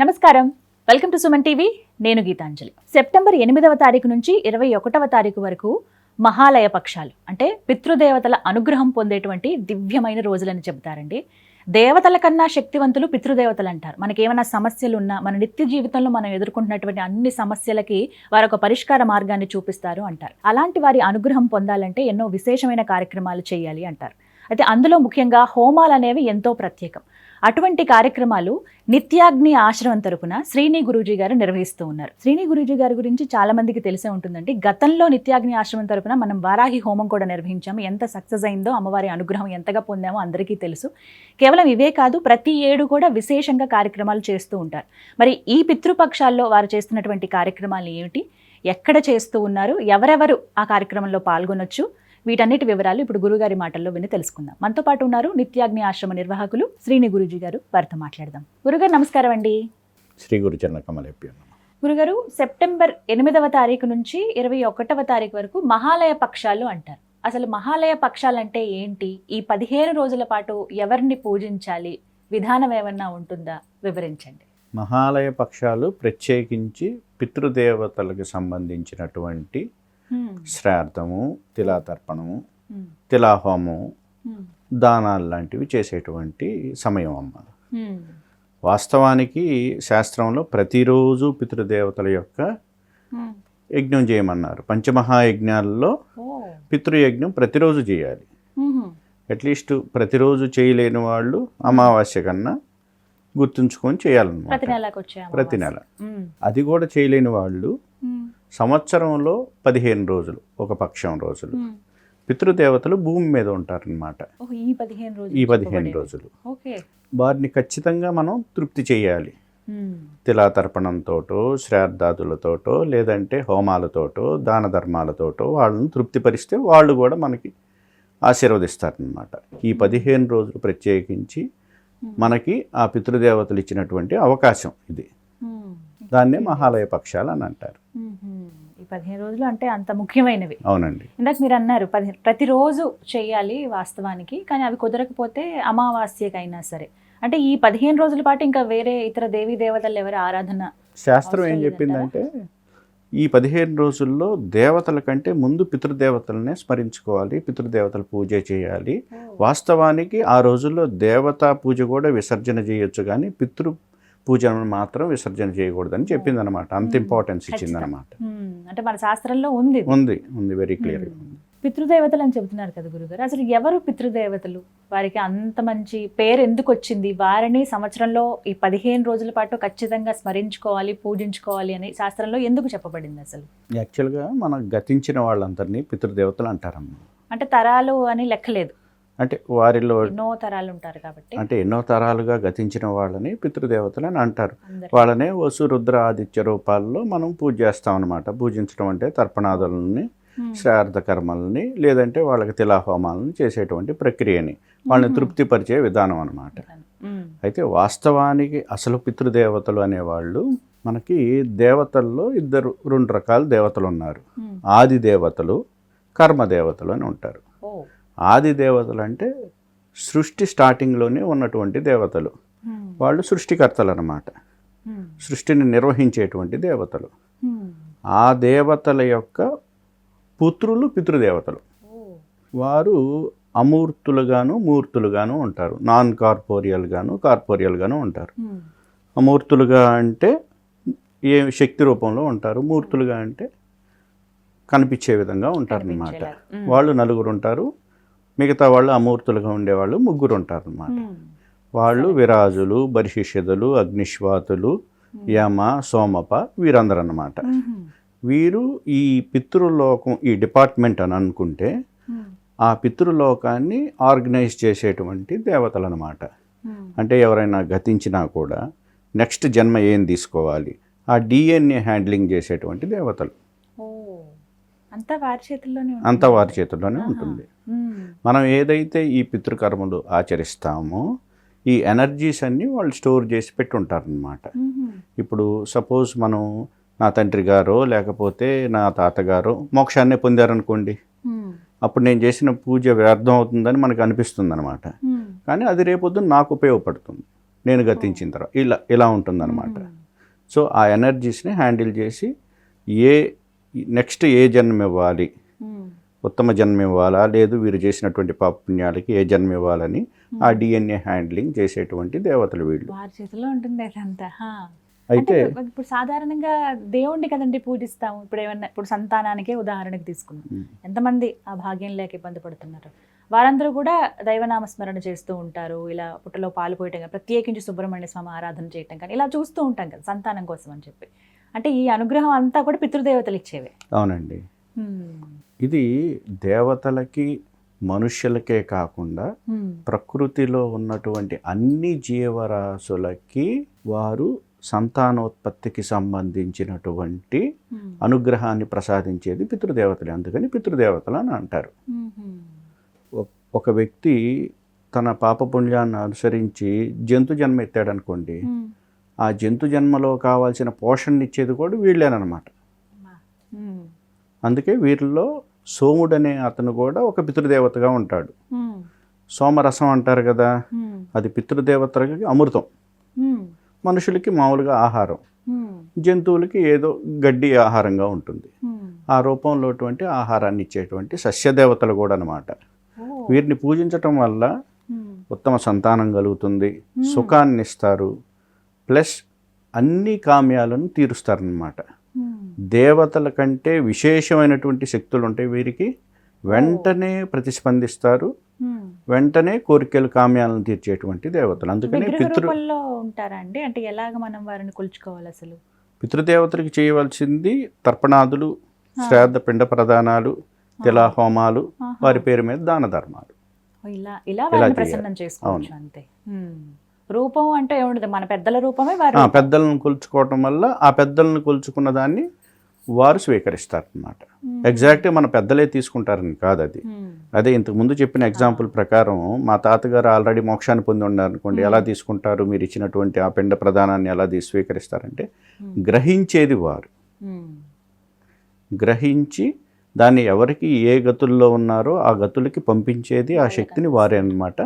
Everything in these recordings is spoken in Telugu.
నమస్కారం. Welcome to Suman TV. నేను గీతాంజలి. సెప్టెంబర్ ఎనిమిదవ తారీఖు నుంచి ఇరవై ఒకటవ తారీఖు వరకు మహాలయ పక్షాలు అంటే పితృదేవతల అనుగ్రహం పొందేటువంటి దివ్యమైన రోజులని చెబుతారండి. దేవతల కన్నా శక్తివంతులు పితృదేవతలు అంటారు. మనకి ఏమైనా సమస్యలు ఉన్నా మన నిత్య జీవితంలో మనం ఎదుర్కొంటున్నటువంటి అన్ని సమస్యలకి వారు ఒక పరిష్కార మార్గాన్ని చూపిస్తారు అంటారు. అలాంటి వారి అనుగ్రహం పొందాలంటే ఎన్నో విశేషమైన కార్యక్రమాలు చేయాలి అంటారు. అయితే అందులో ముఖ్యంగా హోమాలు అనేవి ఎంతో ప్రత్యేకం. అటువంటి కార్యక్రమాలు నిత్యాగ్ని ఆశ్రమం తరపున శ్రీని గురూజీ గారు నిర్వహిస్తూ ఉన్నారు. శ్రీని గురూజీ గారి గురించి చాలా మందికి తెలిసే ఉంటుందండి. గతంలో నిత్యాగ్ని ఆశ్రమం తరపున మనం వారాహి హోమం కూడా నిర్వహించాము. ఎంత సక్సెస్ అయిందో అమ్మవారి అనుగ్రహం ఎంతగా పొందామో అందరికీ తెలుసు. కేవలం ఇవే కాదు ప్రతి ఏడు కూడా విశేషంగా కార్యక్రమాలు చేస్తూ ఉంటారు. మరి ఈ పితృపక్షాల్లో వారు చేస్తున్నటువంటి కార్యక్రమాలు ఏమిటి? ఎక్కడ చేస్తూ ఉన్నారు? ఎవరెవరు ఆ కార్యక్రమంలో పాల్గొనొచ్చు? వీటన్నిటి వివరాలు ఇప్పుడు గురుగారి మాటల్లో విని తెలుసుకుందాం. మనతో పాటు ఉన్నారు నిత్యాగ్ని ఆశ్రమ నిర్వాహకులు శ్రీని గురూజీ గారు. వారితో మాట్లాడదాం. గురుగారు నమస్కారం అండి. శ్రీ గురుచరణ కమలేప్య గురుగారు సెప్టెంబర్ ఎనిమిదవ తారీఖు నుంచి ఇరవై ఒకటవ తారీఖు వరకు మహాలయ పక్షాలు అంటారు. అసలు మహాలయ పక్షాలు అంటే ఏంటి? ఈ పదిహేను రోజుల పాటు ఎవరిని పూజించాలి? విధానం ఏమన్నా ఉంటుందా? వివరించండి. మహాలయ పక్షాలు ప్రత్యేకించి పితృదేవతలకు సంబంధించినటువంటి శ్రాద్ధము తిలాతర్పణము హ్మ్, తిలాహోమం హ్మ్, దానాలు లాంటివి చేసేటువంటి సమయం అమ్మ. వాస్తవానికి శాస్త్రంలో ప్రతిరోజు పితృదేవతల యొక్క. యజ్ఞం చేయమన్నారు. పంచమహాయజ్ఞాలలో పితృయజ్ఞం ప్రతిరోజు చేయాలి. అట్లీస్ట్ ప్రతిరోజు చేయలేని వాళ్ళు అమావాస్య కన్నా గుర్తుంచుకొని చేయాలన్నమాట. ప్రతి. నెల. అది కూడా చేయలేని వాళ్ళు సంవత్సరంలో పదిహేను రోజులు ఒక పక్షం రోజులు. పితృదేవతలు భూమి మీద ఉంటారనమాట ఈ పదిహేను రోజులు ఈ పదిహేను చెప్పబడేది. రోజులు. ఓకే. వారిని ఖచ్చితంగా మనం తృప్తి చేయాలి. హ్మ్, తిలాతర్పణంతోటో శ్రాద్ధాదులతోటో లేదంటే హోమాలతోటో దాన ధర్మాలతోటో వాళ్ళని తృప్తిపరిస్తే వాళ్ళు కూడా మనకి ఆశీర్వదిస్తారనమాట ఈ పదిహేను రోజులు ప్రత్యేకించి మనకి ఆ పితృదేవతలు ఇచ్చినటువంటి అవకాశం ఇది. దాన్నే మహాలయ పక్షాలు అని అంటారు. పదిహేను రోజులు అంటే అంత ముఖ్యమైనవి. అవునండి. ఇందాక మీరు అన్నారు పది ప్రతిరోజు చేయాలి వాస్తవానికి కానీ అవి కుదరకపోతే అమావాస్యకైనా సరే. అంటే ఈ పదిహేను రోజుల పాటు ఇంకా వేరే ఇతర దేవీ దేవతలు ఎవరి ఆరాధన శాస్త్రం ఏం చెప్పిందంటే ఈ పదిహేను రోజుల్లో దేవతల కంటే ముందు పితృదేవతలనే స్మరించుకోవాలి పితృదేవతల పూజ చేయాలి. వాస్తవానికి ఆ రోజుల్లో దేవతా పూజ కూడా విసర్జన చేయొచ్చు కానీ పితృ పూజను మాత్రం విసర్జన చేయకూడదని చెప్పిందనమాట అంత Hmm. ఇంపార్టెన్స్ ఇచ్చిందనమాట హ్మ్. అంటే మన శాస్త్రంలో ఉంది. ఉంది ఉంది వెరీ క్లియర్ Hmm. పితృదేవతలు అని చెబుతున్నారు కదా గురుగారు. అసలు ఎవరు పితృదేవతలు? వారికి అంత మంచి పేరు ఎందుకు వచ్చింది? వారిని సంవత్సరంలో ఈ పదిహేను రోజుల పాటు ఖచ్చితంగా స్మరించుకోవాలి పూజించుకోవాలి అని శాస్త్రంలో ఎందుకు చెప్పబడింది అసలు? యాక్చువల్గా మన గతించిన వాళ్ళందరినీ పితృదేవతలు అంటారమ్మా. అంటే తరాలు అని లెక్కలేదు. అంటే వారిలో ఎన్నో తరాలు ఉంటారు కాబట్టి. అంటే ఎన్నో తరాలుగా గతించిన వాళ్ళని పితృదేవతలు అని అంటారు. వాళ్ళనే వసు రుద్ర ఆదిత్య రూపాల్లో మనం పూజ చేస్తాం అనమాట పూజించడం అంటే తర్పణాదులని శ్రార్థ కర్మల్ని లేదంటే వాళ్ళకి తిలాహోమాలను చేసేటువంటి ప్రక్రియని. వాళ్ళని తృప్తిపరిచే విధానం అనమాట అయితే వాస్తవానికి అసలు పితృదేవతలు అనేవాళ్ళు మనకి దేవతల్లో ఇద్దరు రెండు రకాల దేవతలు ఉన్నారు ఆది దేవతలు కర్మ దేవతలు అని ఉంటారు. ఆది దేవతలు అంటే సృష్టి స్టార్టింగ్లోనే ఉన్నటువంటి దేవతలు. వాళ్ళు సృష్టికర్తలు అన్నమాట సృష్టిని నిర్వహించేటువంటి దేవతలు. ఆ దేవతల యొక్క పుత్రులు పితృదేవతలు. వారు అమూర్తులుగాను మూర్తులుగాను ఉంటారు. నాన్ కార్పోరియల్గాను కార్పోరియల్గాను ఉంటారు. అమూర్తులుగా అంటే ఏ శక్తి రూపంలో ఉంటారు? మూర్తులుగా అంటే కనిపించే విధంగా ఉంటారన్నమాట. వాళ్ళు నలుగురు ఉంటారు మిగతా వాళ్ళు అమూర్తులుగా ఉండేవాళ్ళు ముగ్గురు ఉంటారు అన్నమాట వాళ్ళు విరాజులు బర్హిషదులు అగ్నిశ్వాతులు యమ సోమప వీరందరూ అన్నమాట వీరు ఈ పితృలోకం ఈ డిపార్ట్మెంట్ అని అనుకుంటే ఆ పితృలోకాన్ని ఆర్గనైజ్ చేసేటువంటి దేవతలు అనమాట అంటే ఎవరైనా గతించినా కూడా నెక్స్ట్ జన్మ ఏం తీసుకోవాలి? ఆ డిఎన్ఏ హ్యాండ్లింగ్ చేసేటువంటి దేవతలు. అంతా వారి చేతుల్లోనే ఉంటుంది. అంతా వారి చేతుల్లోనే ఆహా. ఉంటుంది మ్మ్. మనం ఏదైతే ఈ పితృకర్మలు ఆచరిస్తామో ఈ ఎనర్జీస్ అన్నీ వాళ్ళు స్టోర్ చేసి పెట్టుంటారనమాట. ఇప్పుడు సపోజ్ మనం నా తండ్రి గారో లేకపోతే నా తాతగారో మోక్షాన్నే పొందారనుకోండి. అప్పుడు నేను చేసిన పూజ వ్యర్థం అవుతుందని మనకు అనిపిస్తుంది అనమాట. కానీ అది రేపొద్దున నాకు ఉపయోగపడుతుంది నేను గతించిన తర్వాత ఇలా ఇలా ఉంటుందన్నమాట సో ఆ ఎనర్జీస్ని హ్యాండిల్ చేసి ఏ నెక్స్ట్ ఏ జన్మ ఇవ్వాలి? ఉత్తమ జన్మ ఇవ్వాలా? లేదు వీరు చేసినటువంటి పాపుణ్యాలకి ఏ జన్మ ఇవ్వాలని ఆ డిఎన్ఏ హ్యాండ్లింగ్ చేసేటువంటి దేవతలు వీళ్ళు. వారి చేతిలో ఉంటుంది అదంతా. అయితే ఇప్పుడు సాధారణంగా దేవుణ్ణి కదండి పూజిస్తాము. ఇప్పుడు ఏమన్నా ఇప్పుడు సంతానానికే ఉదాహరణకు తీసుకుందాం. ఉమ్. ఎంతమంది ఆ భాగ్యం లేక ఇబ్బంది పడుతున్నారు? వారందరూ కూడా దైవనామ స్మరణ చేస్తూ ఉంటారు. ఇలా పుట్టలో పాలు పోయటం కానీ ప్రత్యేకించి సుబ్రహ్మణ్య స్వామి ఆరాధన చేయటం కానీ ఇలా చూస్తూ ఉంటాం కదా సంతానం కోసం అని చెప్పి. అంటే ఈ అనుగ్రహం అంతా కూడా పితృదేవతలు ఇచ్చేవే అవునండి. ఇది దేవతలకి మనుష్యులకే కాకుండా. ప్రకృతిలో ఉన్నటువంటి అన్ని జీవరాశులకి వారు సంతానోత్పత్తికి సంబంధించినటువంటి. అనుగ్రహాన్ని ప్రసాదించేది పితృదేవతలే అందుకని పితృదేవతలు అని అంటారు ఒక వ్యక్తి తన పాపపుణ్యాన్ని అనుసరించి జంతు జన్మ ఎత్తాడనుకోండి. ఆ జంతు జన్మలో కావాల్సిన పోషణ ఇచ్చేది కూడా వీళ్ళేనమాట. అందుకే వీరిలో సోముడు అనే అతను కూడా ఒక పితృదేవతగా ఉంటాడు. సోమరసం అంటారు కదా. అది పితృదేవతలకి అమృతం. మనుషులకి మామూలుగా ఆహారం. జంతువులకి ఏదో గడ్డి ఆహారంగా ఉంటుంది. ఆ రూపంలో అటువంటి ఆహారాన్ని ఇచ్చేటువంటి సస్యదేవతలు కూడా అనమాట. వీరిని పూజించటం వల్ల. ఉత్తమ సంతానం కలుగుతుంది సుఖాన్ని ఇస్తారు ప్లస్ అన్ని కామ్యాలను తీరుస్తారనమాట. దేవతల కంటే విశేషమైనటువంటి శక్తులు ఉంటాయి వీరికి వెంటనే ప్రతిస్పందిస్తారు హ్మ్. వెంటనే కోరికలు కామ్యాలను తీర్చేటువంటి దేవతలు అందుకని పితృ రూపంలో ఉంటారా అండి అంటే ఎలాగ మనం వారిని కొలుచుకోవాలి అసలు పితృదేవతలకు చేయవలసింది తర్పణాదులు శ్రాద్ధ పిండ ప్రదానాలు తిలా హోమాలు ఆహా. వారి పేరు మీద దాన ధర్మాలు ఇలా ఇలా. ప్రసన్నం చేసుకోవచ్చు అంతే హ్మ్. రూపం అంటే ఏముండదు మన పెద్దల రూపమే వారి. పెద్దలను కొలుచుకోవటం వల్ల ఆ పెద్దలను కొలుచుకున్న దాన్ని వారు స్వీకరిస్తారనమాట. ఎగ్జాక్ట్గా మన పెద్దలే తీసుకుంటారని కాదు అది. అదే ఇంతకు ముందు చెప్పిన ఎగ్జాంపుల్ ప్రకారం మా తాతగారు ఆల్రెడీ మోక్షాన్ని పొంది ఉన్నారు అనుకోండి ఎలా తీసుకుంటారు మీరు ఇచ్చినటువంటి ఆ పిండ ప్రదానాన్ని ఎలా స్వీకరిస్తారంటే. గ్రహించేది వారు. గ్రహించి దాన్ని ఎవరికి ఏ గతుల్లో ఉన్నారో ఆ గతులకి పంపించేది ఆ శక్తిని వారే అనమాట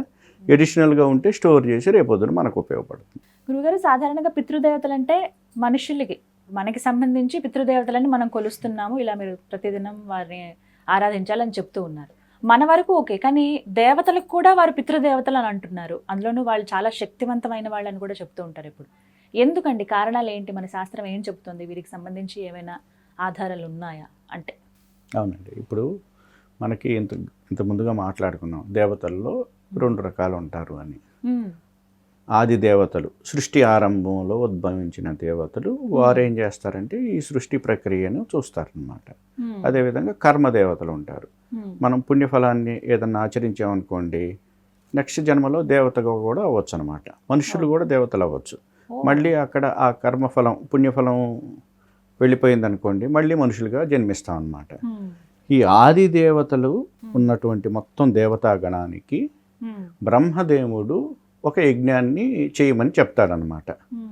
ఎడిషనల్గా ఉంటే స్టోర్ చేసి రేపొద్దున మనకు ఉపయోగపడుతుంది. గురుగారు సాధారణంగా పితృదేవతలు అంటే మనుషులకి మనకి సంబంధించి పితృదేవతలని మనం కొలుస్తున్నాము. ఇలా మీరు ప్రతిదినం వారిని ఆరాధించాలని చెప్తూ ఉన్నారు. మన వరకు ఓకే కానీ దేవతలకు కూడా వారు పితృదేవతలు అని అంటున్నారు. అందులోనూ వాళ్ళు చాలా శక్తివంతమైన వాళ్ళని కూడా చెప్తూ ఉంటారు ఇప్పుడు ఎందుకండి? కారణాలు ఏంటి? మన శాస్త్రం ఏం చెప్తుంది వీరికి సంబంధించి ఏమైనా ఆధారాలు ఉన్నాయా? అంటే. అవునండి. ఇప్పుడు మనకి ఇంత ఇంత ముందుగా మాట్లాడుకున్నాం. దేవతల్లో రెండు రకాలు ఉంటారు అని. ఆది దేవతలు సృష్టి ఆరంభంలో ఉద్భవించిన దేవతలు వారు ఏం చేస్తారంటే ఈ సృష్టి ప్రక్రియను చూస్తారనమాట. అదేవిధంగా కర్మ దేవతలు ఉంటారు. మనం పుణ్యఫలాన్ని ఏదన్నా ఆచరించామనుకోండి నెక్స్ట్ జన్మలో దేవతగా కూడా అవ్వచ్చు అనమాట మనుషులు కూడా దేవతలు అవ్వచ్చు. మళ్ళీ అక్కడ ఆ కర్మఫలం పుణ్యఫలం వెళ్ళిపోయింది అనుకోండి మళ్ళీ మనుషులుగా జన్మిస్తాం అనమాట. ఈ ఆది దేవతలు ఉన్నటువంటి మొత్తం దేవతాగణానికి. బ్రహ్మదేవుడు ఒక యజ్ఞాన్ని చేయమని చెప్తాడనమాట హ్మ్.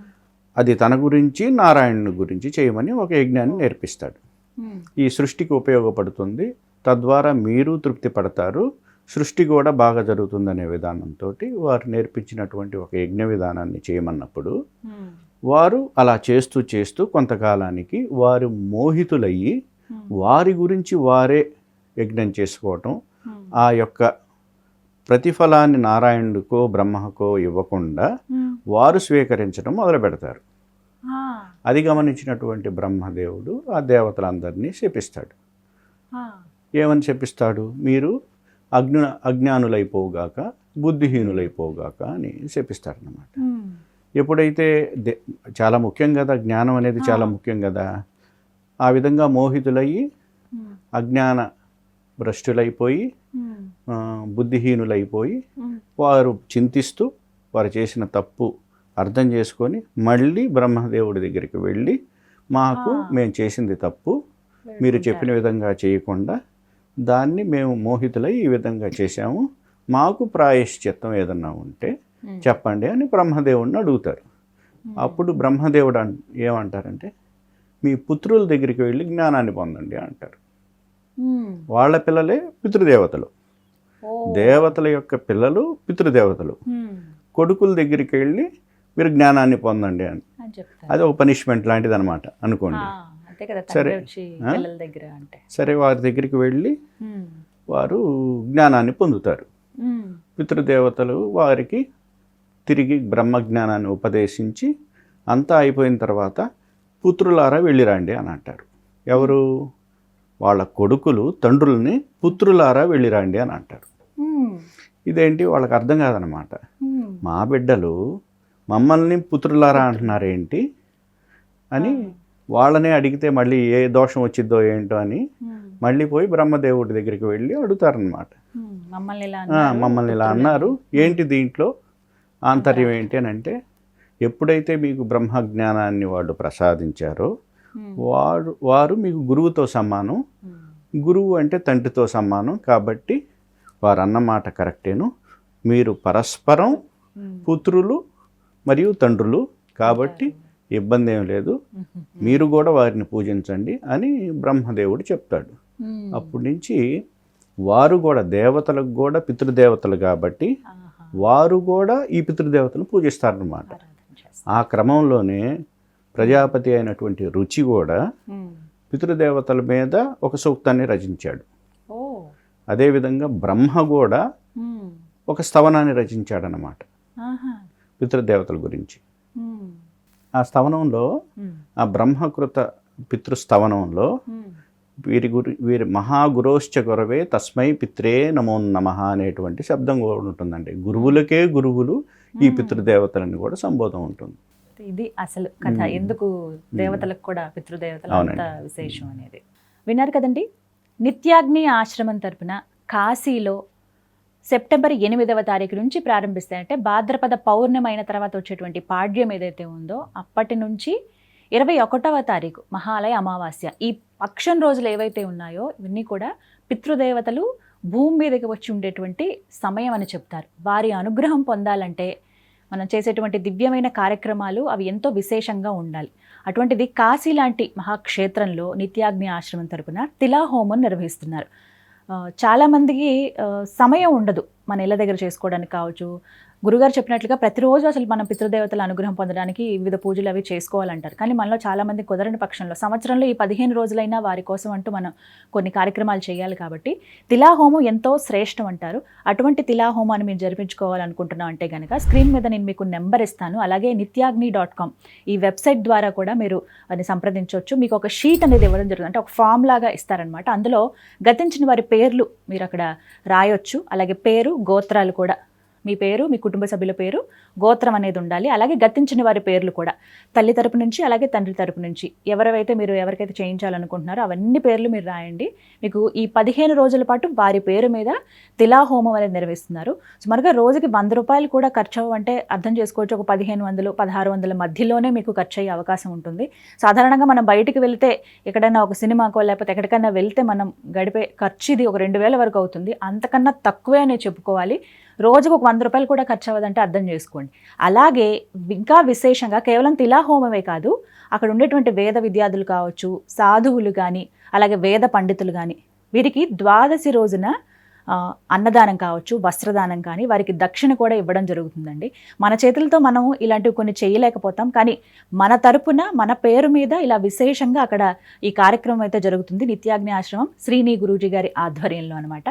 అది తన గురించి నారాయణుని గురించి చేయమని ఒక యజ్ఞాన్ని నేర్పిస్తాడు హ్మ్. ఈ సృష్టికి ఉపయోగపడుతుంది తద్వారా మీరు తృప్తి పడతారు సృష్టి కూడా బాగా జరుగుతుందనే విధానంతో వారు నేర్పించినటువంటి ఒక యజ్ఞ విధానాన్ని చేయమన్నప్పుడు. వారు అలా చేస్తూ చేస్తూ కొంతకాలానికి వారు మోహితులయ్యి. వారి గురించి వారే యజ్ఞం చేసుకోవటం. ఆ యొక్క ప్రతిఫలాన్ని నారాయణుడికో బ్రహ్మకో ఇవ్వకుండా. వారు స్వీకరించడం మొదలు పెడతారు. అది గమనించినటువంటి బ్రహ్మదేవుడు ఆ దేవతలందరినీ శపిస్తాడు. ఏమని శపిస్తాడు మీరు అజ్ఞ అజ్ఞానులైపోగాక బుద్ధిహీనులైపోగాక అని శపిస్తాడనమాట హ్మ్. ఎప్పుడైతే దే చాలా ముఖ్యం కదా జ్ఞానం అనేది చాలా ముఖ్యం కదా ఆ విధంగా మోహితులయ్యి. అజ్ఞాన భ్రష్టులైపోయి బుద్ధిహీనులైపోయి. వారు చింతిస్తూ వారు చేసిన తప్పు అర్థం చేసుకొని మళ్ళీ బ్రహ్మదేవుడి దగ్గరికి వెళ్ళి మాకు. మేము చేసింది తప్పు మీరు చెప్పిన విధంగా చేయకుండా దాన్ని మేము మోహితులై ఈ విధంగా చేశాము మాకు ప్రాయశ్చిత్తం ఏదన్నా ఉంటే. చెప్పండి అని బ్రహ్మదేవుడిని అడుగుతారు. అప్పుడు బ్రహ్మదేవుడు ఏమంటారంటే మీ పుత్రుల దగ్గరికి వెళ్ళి జ్ఞానాన్ని పొందండి అంటారు. వాళ్ళ పిల్లలే పితృదేవతలు. దేవతల యొక్క పిల్లలు పితృదేవతలు. కొడుకుల దగ్గరికి వెళ్ళి మీరు జ్ఞానాన్ని పొందండి అని. అది ఒక పనిష్మెంట్ లాంటిది అనమాట అనుకోండి సరే. సరే వారి దగ్గరికి వెళ్ళి వారు జ్ఞానాన్ని పొందుతారు. పితృదేవతలు వారికి తిరిగి బ్రహ్మజ్ఞానాన్ని ఉపదేశించి అంతా అయిపోయిన తర్వాత పుత్రులారా వెళ్ళిరండి అని అంటారు. ఎవరు? వాళ్ళ కొడుకులు తండ్రుల్ని పుత్రులారా వెళ్ళిరండి అని అంటారు. ఇదేంటి? వాళ్ళకి అర్థం కాదనమాట. మా బిడ్డలు మమ్మల్ని పుత్రులారా అంటున్నారేంటి అని వాళ్ళనే అడిగితే మళ్ళీ ఏ దోషం వచ్చిద్దో ఏంటో అని మళ్ళీ పోయి బ్రహ్మదేవుడి దగ్గరికి వెళ్ళి అడుగుతారనమాట మమ్మల్ని ఇలా అన్నారు, మమ్మల్ని ఇలా పుత్రులని. అన్నారు. ఏంటి దీంట్లో ఆంతర్యం ఏంటి అని అంటే ఎప్పుడైతే మీకు బ్రహ్మ జ్ఞానాన్ని వాళ్ళు ప్రసాదించారో వారు వారు మీకు గురువుతో సమానం. ఉమ్, గురువు అంటే తండ్రితో సమానం. కాబట్టి వారు అన్నమాట కరెక్టేను. మీరు పరస్పరం ఉమ్. పుత్రులు మరియు తండ్రులు కాబట్టి ఇబ్బంది ఏం లేదు మీరు కూడా వారిని పూజించండి అని బ్రహ్మదేవుడు చెప్తాడు. అప్పటి నుంచి వారు కూడా దేవతలకు కూడా పితృదేవతలు కాబట్టి వారు కూడా ఈ పితృదేవతను పూజిస్తారనమాట. ఆ క్రమంలోనే ప్రజాపతి అయినటువంటి రుచి కూడా. పితృదేవతల మీద ఒక సూక్తాన్ని రచించాడు. అదేవిధంగా బ్రహ్మ కూడా ఒక స్తవనాన్ని రచించాడనమాట పితృదేవతల గురించి. ఆ స్తవనంలో ఆ బ్రహ్మకృత పితృస్తవనంలో ఉమ్. వీరి గురి వీరి మహాగురోశ్చ గురవే తస్మై పిత్రే నమో నమ అనేటువంటి శబ్దం కూడా ఉంటుందండి. గురువులకే గురువులు ఈ పితృదేవతలని కూడా సంబోధం ఉంటుంది. ఇది అసలు కథ. ఎందుకు దేవతలకు కూడా పితృదేవతలు. అంత విశేషం అనేది? విన్నారు కదండి? నిత్యాగ్ని ఆశ్రమం తరపున కాశీలో సెప్టెంబర్ ఎనిమిదవ తారీఖు నుంచి ప్రారంభిస్తాయంటే భాద్రపద పౌర్ణమి అయిన తర్వాత వచ్చేటువంటి పాడ్యం ఏదైతే ఉందో అప్పటి నుంచి ఇరవై ఒకటవ తారీఖు మహాలయ అమావాస్య. ఈ పక్షం రోజులు ఏవైతే ఉన్నాయో ఇవన్నీ కూడా పితృదేవతలు భూమి మీదకి వచ్చి ఉండేటువంటి సమయం అని చెప్తారు. వారి అనుగ్రహం పొందాలంటే మనం చేసేటువంటి దివ్యమైన కార్యక్రమాలు అవి ఎంతో విశేషంగా ఉండాలి. అటువంటిది కాశీ లాంటి మహాక్షేత్రంలో నిత్యాగ్ని ఆశ్రమం తరపున తిలాహోమం నిర్వహిస్తున్నారు. ఆ, చాలామందికి ఆ, సమయం ఉండదు. మన ఇళ్ళ దగ్గర చేసుకోవడానికి కావచ్చు గురుగారు చెప్పినట్లుగా ప్రతిరోజు అసలు మనం పితృదేవతల అనుగ్రహం పొందడానికి వివిధ పూజలు అవి చేసుకోవాలంటారు. కానీ మనలో చాలామంది కుదరని పక్షంలో సంవత్సరంలో ఈ పదిహేను రోజులైనా వారి కోసం అంటూ మనం కొన్ని కార్యక్రమాలు చేయాలి కాబట్టి తిలాహోమం ఎంతో శ్రేష్టం అంటారు. అటువంటి తిలాహోమాన్ని మీరు జరిపించుకోవాలనుకుంటున్నాం అంటే కనుక స్క్రీన్ మీద నేను మీకు నెంబర్ ఇస్తాను. అలాగే నిత్యాగ్ని డాట్ కామ్ ఈ వెబ్సైట్ ద్వారా కూడా మీరు అది సంప్రదించవచ్చు. మీకు ఒక షీట్ అనేది ఇవ్వడం జరుగుతుంది. అంటే ఒక ఫామ్ లాగా ఇస్తారనమాట అందులో గతించిన వారి పేర్లు మీరు అక్కడ రాయొచ్చు. అలాగే పేరు గోత్రాలు కూడా మీ పేరు మీ కుటుంబ సభ్యుల పేరు గోత్రం అనేది ఉండాలి. అలాగే గతించిన వారి పేర్లు కూడా. తల్లి తరపు నుంచి అలాగే తండ్రి తరపు నుంచి. ఎవరైతే మీరు ఎవరికైతే చేయించాలనుకుంటున్నారో అవన్నీ పేర్లు మీరు రాయండి. మీకు ఈ పదిహేను రోజుల పాటు వారి పేరు మీద తిలాహోమం అనేది నిర్వహిస్తున్నారు. సుమారుగా రోజుకి వంద రూపాయలు కూడా ఖర్చు అవ్వంటే అర్థం చేసుకోవచ్చు. ఒక పదిహేను వందలు పదహారు వందల మధ్యలోనే మీకు ఖర్చు అయ్యే అవకాశం ఉంటుంది. సాధారణంగా మనం బయటికి వెళ్తే ఎక్కడైనా ఒక సినిమాకో లేకపోతే ఎక్కడికైనా వెళ్తే మనం గడిపే ఖర్చు ఇది ఒక రెండు వేల వరకు అవుతుంది. అంతకన్నా తక్కువే అనే చెప్పుకోవాలి. రోజుకు ఒక వంద రూపాయలు కూడా ఖర్చు అవ్వదంటే అర్థం చేసుకోండి. అలాగే ఇంకా విశేషంగా కేవలం తిలాహోమమే కాదు అక్కడ ఉండేటువంటి వేద విద్యార్థులు కావచ్చు సాధువులు కానీ అలాగే వేద పండితులు కానీ వీరికి ద్వాదశి రోజున అన్నదానం కావచ్చు వస్త్రదానం కానీ వారికి దక్షిణ కూడా ఇవ్వడం జరుగుతుందండి. మన చేతులతో మనం ఇలాంటివి కొన్ని చేయలేకపోతాం కానీ మన తరపున మన పేరు మీద ఇలా విశేషంగా అక్కడ ఈ కార్యక్రమం అయితే జరుగుతుంది. నిత్యాగ్ని ఆశ్రమం శ్రీని గురూజీ గారి ఆధ్వర్యంలో అనమాట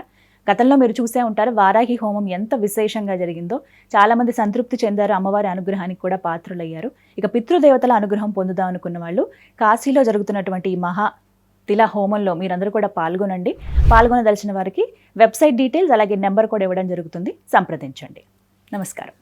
గతంలో మీరు చూసే ఉంటారు వారాహి హోమం ఎంత విశేషంగా జరిగిందో. చాలామంది సంతృప్తి చెందారు అమ్మవారి అనుగ్రహానికి కూడా పాత్రులయ్యారు. ఇక పితృదేవతల అనుగ్రహం పొందుదాం అనుకున్న వాళ్ళు కాశీలో జరుగుతున్నటువంటి ఈ మహా తిల హోమంలో మీరందరూ కూడా పాల్గొనండి. పాల్గొనదలిచిన వారికి వెబ్సైట్ డీటెయిల్స్ అలాగే నెంబర్ కూడా ఇవ్వడం జరుగుతుంది. సంప్రదించండి. నమస్కారం.